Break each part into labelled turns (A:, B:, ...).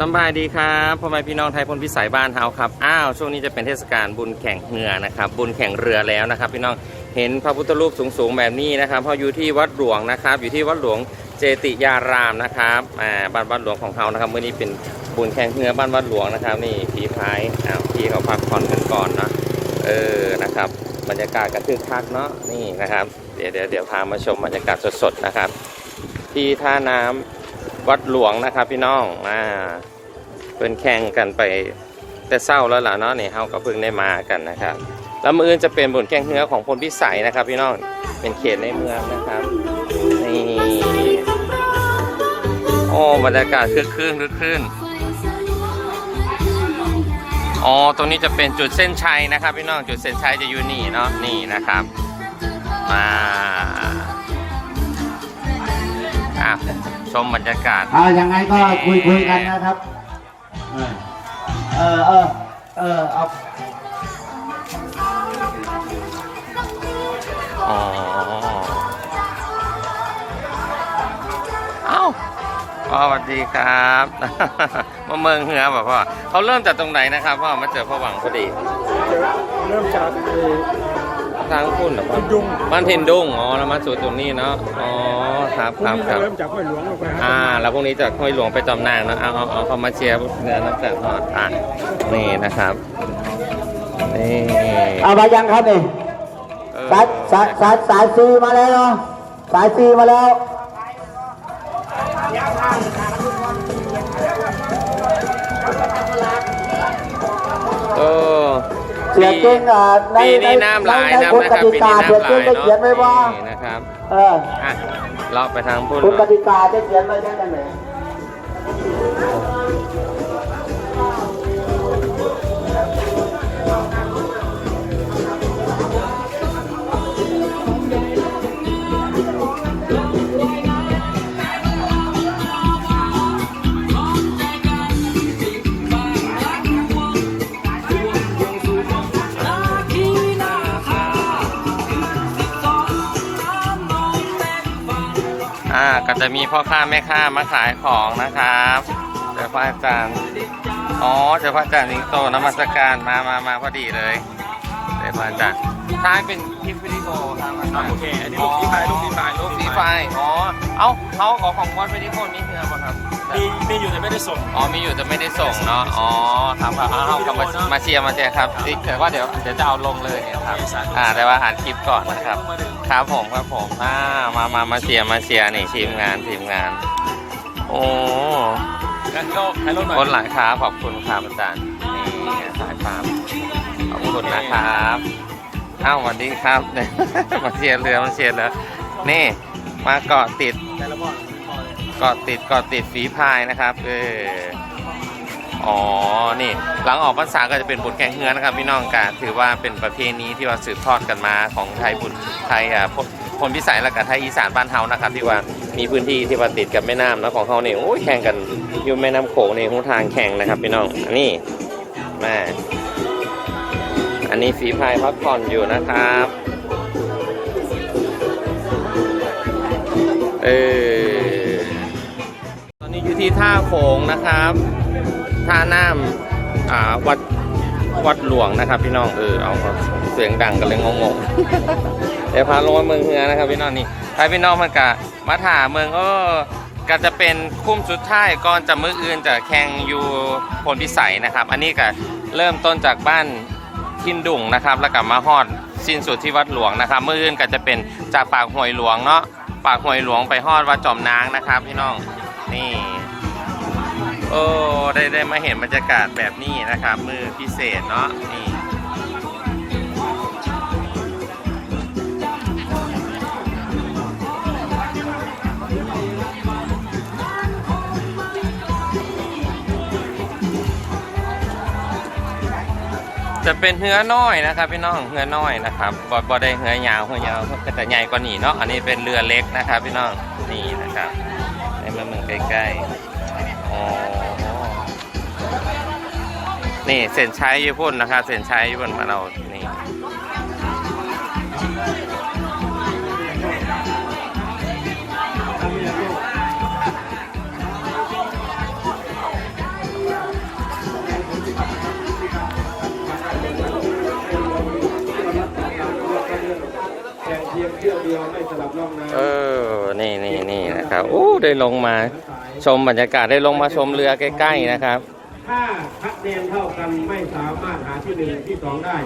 A: สบายดีครับพ่อแม่พี่น้องไทยพลพิสัยบ้านเฮาครับอ้าวช่วงนี้จะเป็นเทศกาลบุญแข่งเรือนะครับ บุญแข่งเรือแล้วนะครับ พี่น้องเห็นพระพุทธรูปสูงๆแบบนี้นะครับเพราอยู่ที่วัดหลวงนะครับ อยู่ที่วัดหลวงเจติยารามนะครับอ่าบ้านวัดหลวงของเฮานะครับเมื่อนี้เป็นบุญแข่งเรือบ้านวัดหลวงนะครับ นี่ผีพายอ้าวพี่เขาพักผ่อนกันก่อนเนาะเออนะครับ บรรยากาศกระทึกคักเนาะนี่นะครับ เดี๋ยวเดี๋ยวเดี๋ยวพามาชมบรรยากาศสดๆนะครับ ที่ท่าน้ำ วัดหลวงนะครับพี่น้องมาเป็นแข่งกันไปแต่เศร้าแล้วล่ะเนาะนี่เฮาก็เพิ่งได้มากันนะครับแล้วมืออื่นจะเป็นบนแข่งเนื้อของพลพิสัยนะครับ พี่น้องเป็นเขตในเมืองนะครับนี่โอ้บรรยากาศคึกคืนคึกคืนอ๋อตรงนี้จะเป็นจุดเส้นชัยนะครับ พี่น้องจุดเส้นชัยจะอยู่นี่เนาะนี่นะครับมา อะชมบรรยากาศ
B: อ่ายังไงก็คุยคุยกันนะครับ เออเออเออเอา
A: อ๋อเอ้าพ่อสวัสดีครับมาเมืองเหือแบบพ่อเขาเริ่มจากตรงไหนนะครับพ่อมาเจอพ่อหวังพอดี
C: เริ่มจากเอ่อ
A: ทางพุ่นเหรอพ่อ
C: พินดุง
A: บ้านพินดุงอ๋อแล้วมาสู่ตรงนี้เนาะอ๋อครับ
C: พรุ่
A: ค
C: ง
A: รับ
C: นี้
A: ครับ
C: เริ่มจากห้วยหลวงลงไปหา
A: อ่า แล้วพรุ่งนี้จากห้วยหลวงไปจอมนางเนาะเอาเอาเอาเขามาเชียร์เนื้อน้ำแตกทอดอะนี่นะครับนี่
B: เอามายังครับนี่
A: เออ
B: สายสายสายสายซีมาแล้วเนาะสายซีมาแล้ว เสียเก่งอะใน
A: ปี
B: ใน
A: นี้น้ำหลาย
B: ใน
A: น้ำ
B: กฎ
A: นะ
B: ก
A: ครับ
B: ติ
A: ปี
B: กา
A: นี้
B: เสีย
A: น้ำห
B: เก่ง
A: ลาย
B: ได้
A: เนาะ
B: เขียนไว้ว่า
A: นี่นะครับ
B: เออ
A: อะเลาะไปทางพุ่น
B: กฎกติกาได้เขียนไว้ได้ยังไง
A: อ่าก็จะมีพ่อค้าแม่ค้ามาขายของนะครับเดี๋ยวพระอาจารย์อ๋อเดี๋ยวพระอาจารย์สิงโตนมัสการมามามาพอดีเลยเดี๋ยวพระอาจารย์ท้ายเป็นคลิปวิดีโอครับอาจารย์
C: โอเคอันนี้ลูกที่ปลายลูกที่ปลาย
A: ลูกสีไฟอ๋อเอ้าเขาขอของมอสวิดีโอมีเหือป่ะครับ
C: มีมีอยู่แต่ไม่ได้ส่ง
A: อ๋อมีอยู่แต่ไม่ได้ส่งเนาะอ๋อครับครับเอาเอากลับมามาเชียร์มาเชียร์ครับนี่แต่ว่าเดี๋ยวเดี๋ยวจะเอาลงเลยเนี่ยครับอ่าแต่ว่าอ่านคลิปก่อนนะครับครับผมครับผมอ่ามามามาเชียร์มาเชียร์นี่ทีมงานทีมงาน โอ้
C: งั้นก็ให้รถหน่
A: ค
C: อย
A: นหลายครับขอบคุณครับอาจารย์นี่สายฟาร์มขอบคุณนะครับอ้าวสวัสดีครับเนี่ยมาเชียร์เรือมาเชียร์เรือนี่มาเกาะติด
C: แต่ละบอล
A: เกาะติดเกาะติดฝีพายนะครับ เอออ๋อ นี่ หลังออกพรรษาก็จะเป็นบุญแข่งเฮือนะครับ พี่น้องกาถือว่าเป็นประเพณีที่ว่าสืบทอดกันมาของไทยบุญไทยอ่าพพลพิสัยและกับไทยอีสานบ้านเฮานะครับ ที่ว่ามีพื้นที่ที่ว่าติดกับแม่น้ำแล้วของเขาเนี่ยโอ้ยแข่งกันอยู่แม่น้ำโขงในหูทางแข่งนะครับ พี่น้องอันนี้แม่อันนี้ฝีพายพักผ่อนอยู่นะครับ เออ ที่ท่าโขงนะครับ ท่าน้ำอ่าวัดวัดหลวงนะครับ พี่น้องเออเอาเสียงดังกันเลยงงๆเดี๋ยวพาลงมาเมืองเฮือนะครับ พี่น้องนี่ไปพี่น้องมันกะมาถาเมืองเออก็จะเป็นคุ้มสุดท้ายก่อนจะมืออื่นจะแข่งอยู่พลพิสัยนะครับ อันนี้ก็เริ่มต้นจากบ้านทินดุ่งนะครับ แล้วก็มาฮอดสิ้นสุดที่วัดหลวงนะครับมืออื่นก็จะเป็นจากปากห้วยหลวงเนาะปากห้วยหลวงไปฮอดวัดจอมนางนะครับ พี่น้องนี่ โอ้ได้ได้มาเห็นบรรยากาศแบบนี้นะครับ มือพิเศษเนาะนี่จะเป็นเหือน้อยนะครับพี่น้องเหือน้อยนะครับบ่บ่ได้เหือยาวเหือยาวก็จะใหญ่กว่านี้เนาะอันนี้เป็นเรือเล็กนะครับพี่น้องนี่นะครับในเมืองเมืองใกล้ๆอ๋อ นี่เส้นชัยญี่ปุ่นนะครับเส้นชัยญี่ปุ่นมาเรานี่เออ นี่นี่นี่นะครับ โอ้ ได้ลงมาชมบรรยากาศ ได้ลงมาชมเรือใกล้ๆนะครับ
D: ถ้าคะแนนเท่ากันไม่สามารถหาที่หนึ่งที่สองได้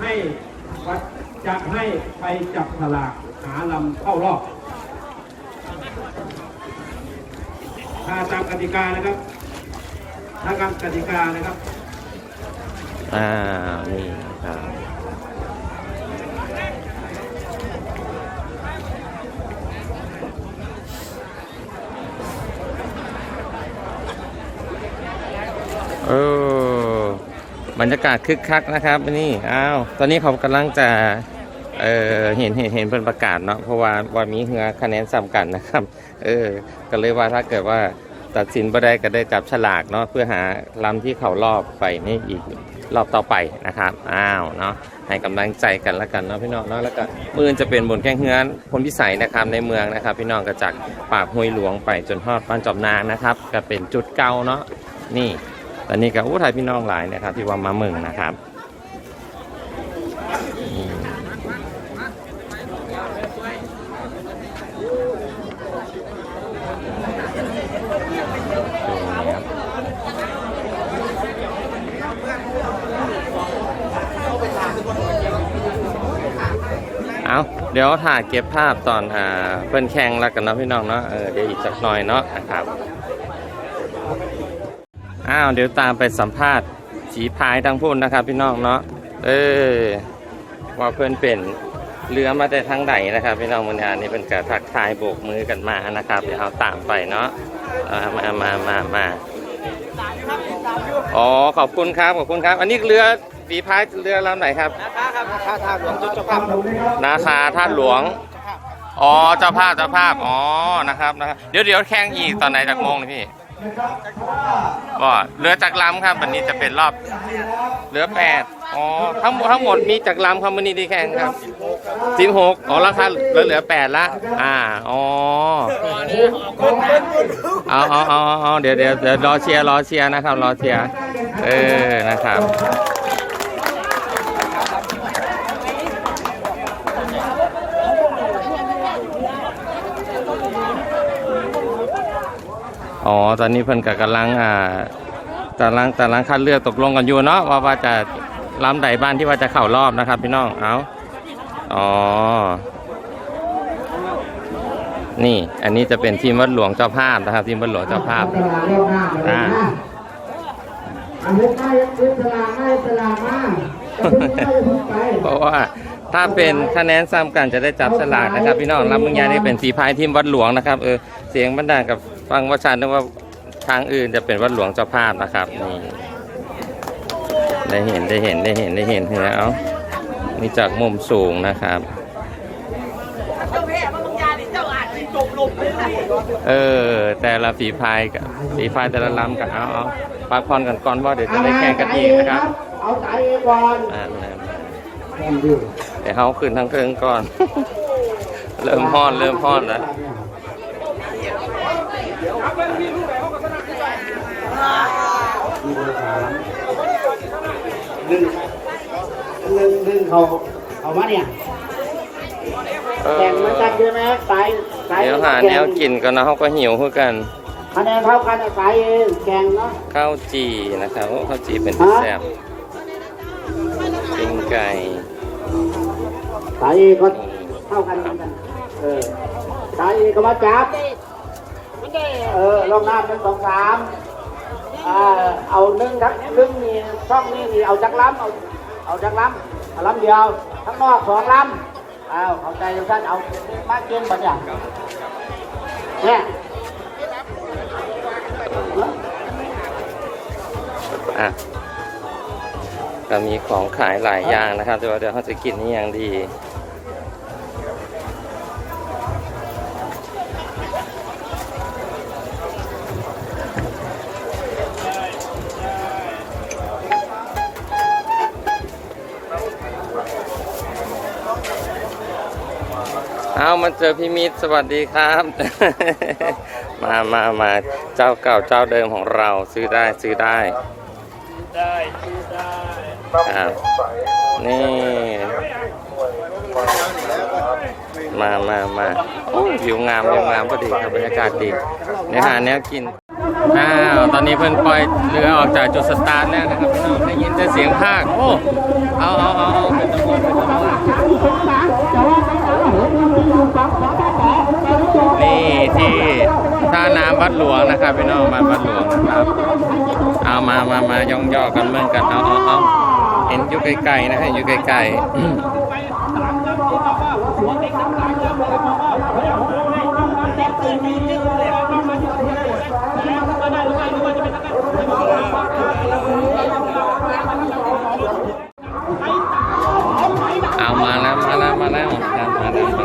D: ให้จะให้ไปจับสลากหาลำเข้ารอบถ้าตามกติกานะครับถ้าตามกติกานะครับ
A: อ่า นี่ครับ ออบรรยากาศคึกคักนะครับนี่อ้าวตอนนี้เขากำลังจะเออเห็นเห็นเห็นเพิ่นประกาศเนาะเพราะว่าว่ามีเหือคะแนนซ้ำกันนะครับ เออก็เลยว่าถ้าเกิดว่าตัดสินบ่ได้ก็ได้จับฉลากเนาะเพื่อหาลำที่เขารอบไปนี่อีกรอบต่อไปนะครับอ้าวเนาะให้กำลังใจกันแล้วกันเนาะพี่น้องเนาะแล้วก็มือจะเป็นบนแข้งเฮือนพลพิสัยนะครับในเมืองนะครับ พี่น้องก็จากปากห้วยหลวงไปจนฮอดบ้านจอมนางนะครับ ก็เป็นจุดเก่าเนาะนี่ ตอนนี้ก็อู้ไทยพี่น้องหลายนะครับ ที่ว่ามาเมืองนะครับเอาเดี๋ยวถ่ายเก็บภาพตอนอ่าเพิ่นแข่งแล้วกันเนาะพี่น้องเนาะเออเดี๋ยวอีกสักหน่อยเนาะนะครับ อ้าวเดี๋ยวตามไปสัมภาษณ์สีพายทางพูดนะครับ พี่น้องเนาะเออว่าเพิ่นเป็นเรือมาแต่ทางไหนนะครับ พี่น้องมันงานนี้เป็นกระทักทายโบกมือกันมานะครับ เดี๋ยวเราตามไปเนาะอ่ามามามามาอ๋อขอบคุณครับขอบคุณครับ อันนี้เรือฝีพายเรือลำไหนครับนาคาท่าตุหลวงอ๋อเจ้าภาพเจ้าภาพอ๋อนะครับนะครับเดี๋ยวเดี๋ยวแข่งอีกตอนไหนจากโมงนี่พี่ ก็เรือจากลำครับวันนี้จะเป็นรอบเรือแปดอ๋อทั้งหมดทั้งหมดมีจากลำครับวันนี้ที่แข่งครับสิบหกอ๋อราคาเหลือเหลือแปดละอ่าอ๋อเอาเอาเอาเอาเดี๋ยวเดี๋ยวเดี๋ยวรอเชียร์รอเชียร์นะครับรอเชียร์เออนะครับ อ๋อ ตอนนี้เพิ่นก็กำลังอ่าตารางตารางคัดเลือกตกลงกันอยู่เนาะว่าว่าจะล้ำใดบ้านที่ว่าจะเข้ารอบนะครับ พี่น้อง เอาอ๋อ นี่ อันนี้จะเป็นทีมวัดหลวงเจ้าภาพนะครับ ทีมวัดหลวงเจ้าภาพ
B: ตลาดเรียกหน้าเลย
A: อ่า
B: นะอันนี้ได้ยังตลาดได้ตลาดมาจะพึ่งได้จะพึ่งไป
A: เพราะว่าถ้าเป็นคะแนนซ้ำกันจะได้จับฉลากนะครับ พี่น้องรับมึงยานี่เป็นสีพายทีมวัดหลวงนะครับเออเสียงบรรดากับ ฟังว่าชันนึกว่าทางอื่นจะเป็นวัดหลวงเจ้าภาพนะครับนี่ได้เห็นได้เห็นได้เห็นได้เห็นแล้วนี่จากมุมสูงนะครับ
E: เอ
A: อ แต่ละฝีพายกับฝีพายแต่ละลำกับเอาเอาพักผ่อนกันก่อนว่าเดี๋ยวจะได้แข่งกันอีกนะครับ
B: เอาสายเองก่อน
A: เดี๋ยวเขาขึ้นทั้งเครื่องก่อน เริ่มพอนเริ่มพอนแล้ว
B: ดึงดึงดึงเขาเขามาเนี่ย
A: เออ
B: แข่งเหมือนกันใช่ไหมสายสาย
A: เดี๋ยวหาแนวกินก่อนนะเขาก็หิวเพื่อกัน
B: คะแนนเท่ากันสายเองแข่งเนาะ
A: ข้าวจีนะครับโอ้ข้าวจีเป็นที่แซ่บปิ้งไก่
B: สายเองก็เท่ากันเหมือนกันเออสายเองก็มาจับ เออลองน้ำหนึ่งสองสามอ่าเอาหนึ่งทักหนึ่งนี่ช่องนี้นี่เอาจักรล้ำเอาเอาจักรล้ำเอาล้ำเดียวทั้งนอกสองล้ำเอาเข้าใจทุกท่านเอามาเก่งบัดอย่างเนี่ย
A: อะก็มีของขายหลายอย่างนะครับแต่ว่าเดี๋ยวเขาจะกินนี่อย่างดี มาเจอพี่มิตรสวัสดีครับ มามามาเจ้าเก่าเจ้าเดิมของเราซื้อได้ซื้อได้
C: ได้ได้
A: ครับนี่ มามามาโอ้ยวิวงามวิวงามพอดีครับบรรยากาศดีเดี๋ยวหาแนวกินอ้าวตอนนี้เพิ่นปล่อยเรือออกจากจุดสตาร์ทแล้วนะครับพี่น้องได้ยินแต่เสียงภาคโอ้เอาเอาเอาเอาเป็นตำรวจเป็นตำรวจนี่ ที่ท่าน้ำวัดหลวงนะครับพี่น้องมาวัดหลวงนะครับ เอามามามาย่องย่อกันเมืองกันเอาเอาเอาเห็นอยู่ไกลๆนะฮะอยู่ไกลๆเอามาแล้วมาแล้วมาแล้วมาแล้ว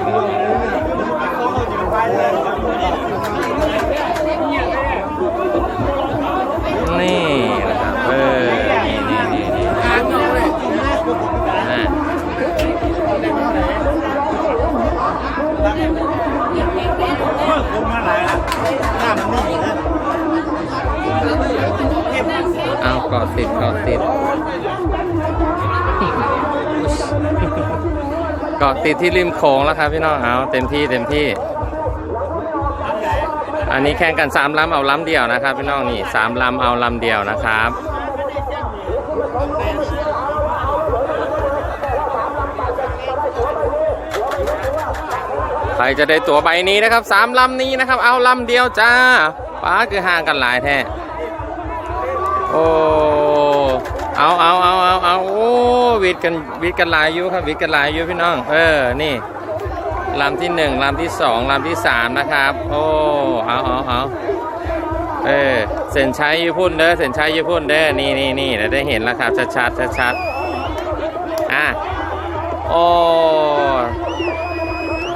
A: เอาเกาะติดเกาะติดเกาะติดที่ริมโขงแล้วครับพี่น้องเอาเต็มที่เต็มที่ อันนี้แข่งกันสามลำเอาลำเดียวนะครับ พี่น้องนี่สามลำเอาลำเดียวนะครับ ครจะได้ตั๋วใบนี้นะครับสามลำนี้นะครับ เอาลำเดียวจ้าป้าคือห่างกันหลายแท้โอ้เอาเอาเอาเอาเอาโอ้วิดกันวิดกันหลายอยู่ครับวิดกันหลายอยู่พี่น้อง เออนี่ลำที่หนึ่งลำที่สองลำที่สามนะครับ โอ้เอาเอาเอาเออเส้นชัยอยูพุ่นเด้อเส้นชัยอยูพุ่นเด้อนี่นี่นี่เดี๋ยวได้เห็นแล้วครับชัดชัดชัดชัดอะโอ้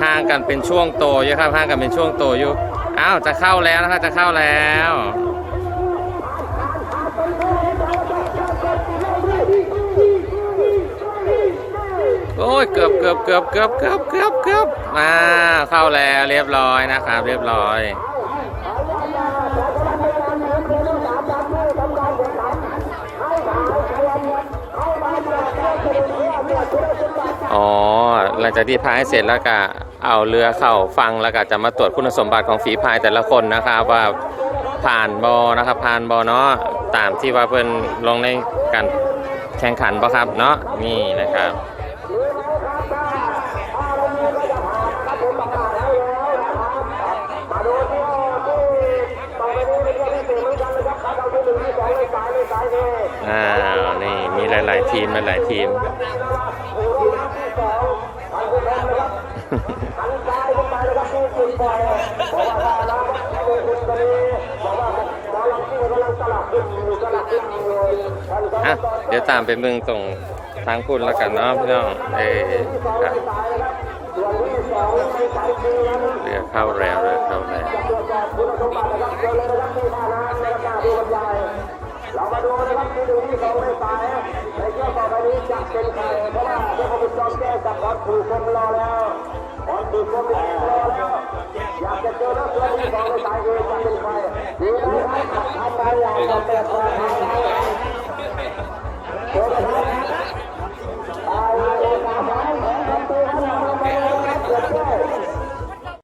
A: ห่างกันเป็นช่วงโตอยู่ครับห่างกันเป็นช่วงโตอยู่อ้าวจะเข้าแล้วนะครับจะเข้าแล้วโอ้ยเกือบเกือบเกือบเกือบเกือบเกือบเกือบมาเข้าแล้วเรียบร้อยนะครับ เรียบร้อยอ๋อหลังจากที่พายเสร็จแล้วก็ เอาเรือเข้าฟังแล้วก็จะมาตรวจคุณสมบัติของฝีพายแต่ละคนนะครับว่าผ่านบอนะครับผ่านบอเนาะตามที่ว่าเพิ่นลงในการแข่งขันบ่ครับเนาะนี่นะครับอ้าวนี่มีหลาย ๆ ทีมหลาย ๆ ทีม อะเดี๋ยวตามไปเมืองตรงทางคุณแล้วกันเนาะพี่น้อง เออครับเรือเข้าแล้วเรือเข้าแล้ว
B: เรามาดูกันนะครับที่ดูที่เขาไม่ตายในเที่ยวต่อไปนี้จะเป็นใครเพราะว่าเจ้าคุณจอมแก้วกับบอลถูกคมรอแล้วบอลถูกคมรอแล้วอยากจะเจอแล้วเรือที่เขาไม่ตายคือจะเป็นใครดีนะครับทำไปอย่างต่อเป็น